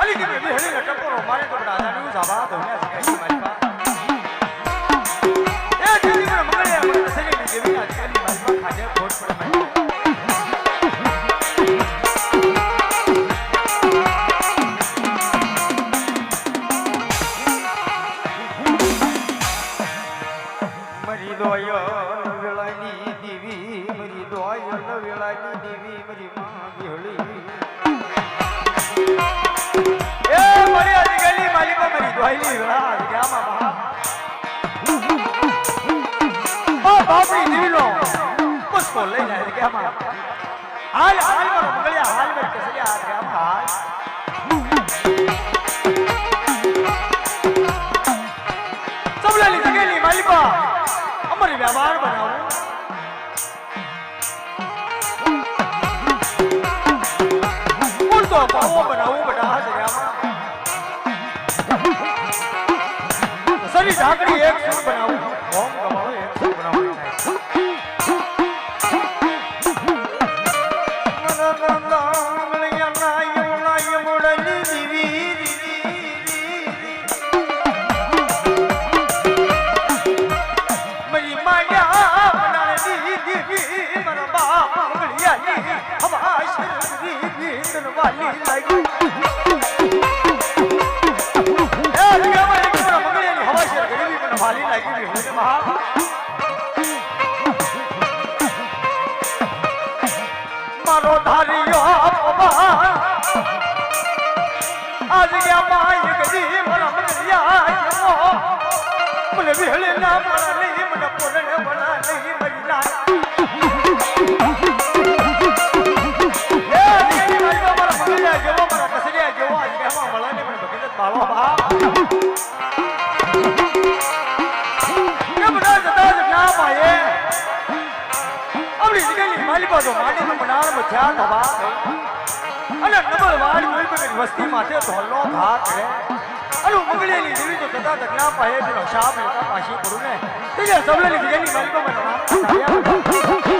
હલી કે બેબી હલી ને ટકોરો મારે તો દાદા નું જાવા ધોને સગાઈ મારી બા એ દીદી મને ખાજે ભોટ પડે મારો ધાર્યો ભગવાન આજ ગયા માય ગરી મરમ યાર મને વિહળે ના મરા નહીં મને પૂરણ બના નહીં મરી જાય વસ્તી માથે ધોલનો ભાત રે અને ઉમગળેલી દેવી તો તથા દગના પાયે શાપ લેતા પાછી પડું ને. તે સબળેલી વિજયની માલિકો બનવા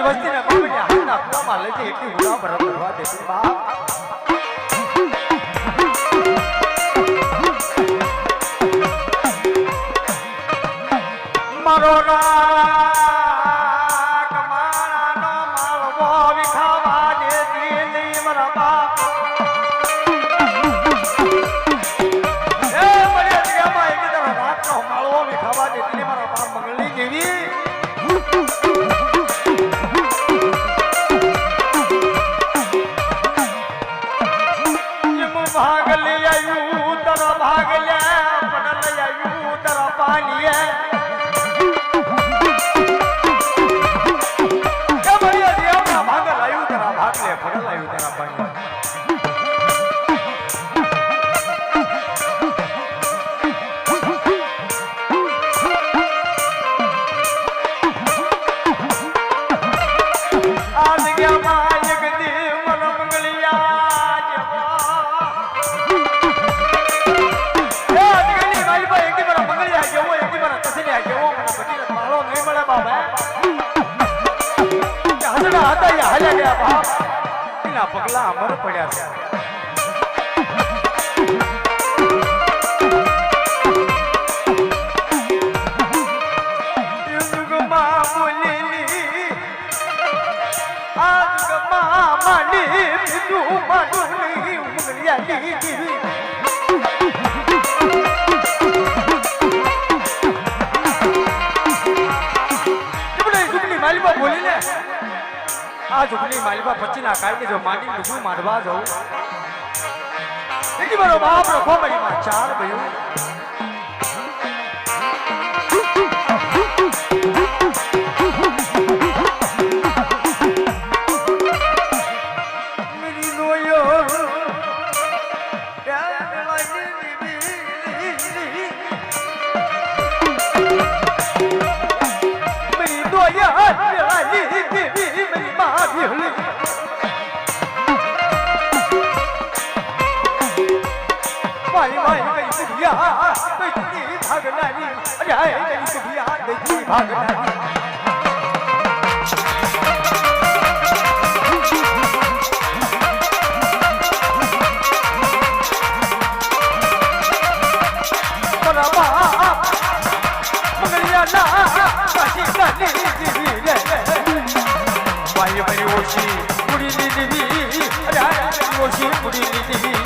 ની વસ્તી ને બાપ ને હાથના કુવામાં મારો રા ચૂંટણી માલિકા પછી ના કાઢી જો માંડી ડૂબું માંડવા જવું. બાપ રખો મારી ચાર ભાઈઓ રમા મગરિયાના કાશી કાને દીવી રે ભાઈ ભરી ઓછી ઉડી દીવી અરે ઓછી ઉડી દીવી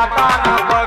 I got a.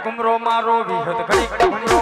ઘુમરો મારો વિહત ઘડીક ઘુમરો